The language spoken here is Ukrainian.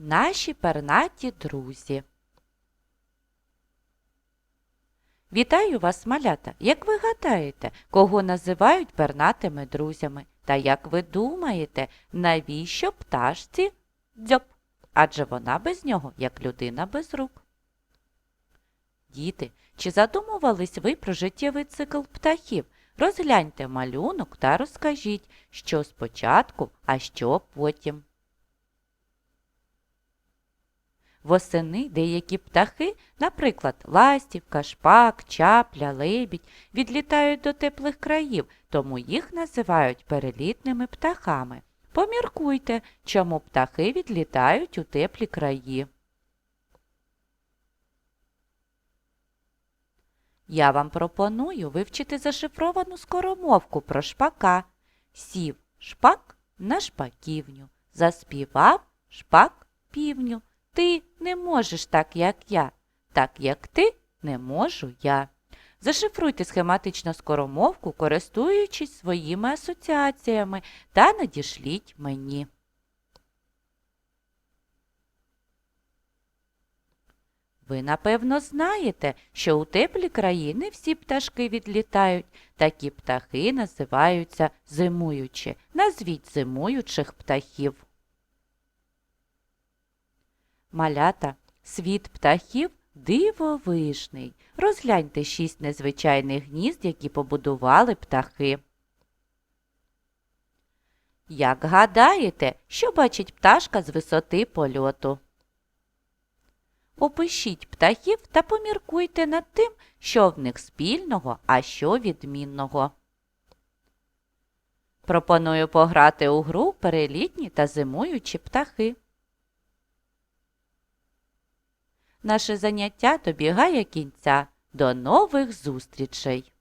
Наші пернаті друзі. Вітаю вас, малята! Як ви гадаєте, кого називають пернатими друзями? Та як ви думаєте, навіщо пташці дзьоб? Адже вона без нього, як людина без рук. Діти, чи задумувались ви про життєвий цикл птахів? Розгляньте малюнок та розкажіть, що спочатку, а що потім. Восени деякі птахи, наприклад, ластівка, шпак, чапля, лебідь, відлітають до теплих країв, тому їх називають перелітними птахами. Поміркуйте, чому птахи відлітають у теплі краї. Я вам пропоную вивчити зашифровану скоромовку про шпака. Сів шпак на шпаківню, заспівав шпак півню. Ти не можеш так, як я, так як ти не можу я. Зашифруйте схематично скоромовку, користуючись своїми асоціаціями та надішліть мені. Ви, напевно, знаєте, що у теплі краї не всі пташки відлітають. Такі птахи називаються зимуючі. Назвіть зимуючих птахів. Малята, світ птахів дивовижний. Розгляньте шість незвичайних гнізд, які побудували птахи. Як гадаєте, що бачить пташка з висоти польоту? Опишіть птахів та поміркуйте над тим, що в них спільного, а що відмінного. Пропоную пограти у гру перелітні та зимуючі птахи. Наше заняття добігає кінця. До нових зустрічей!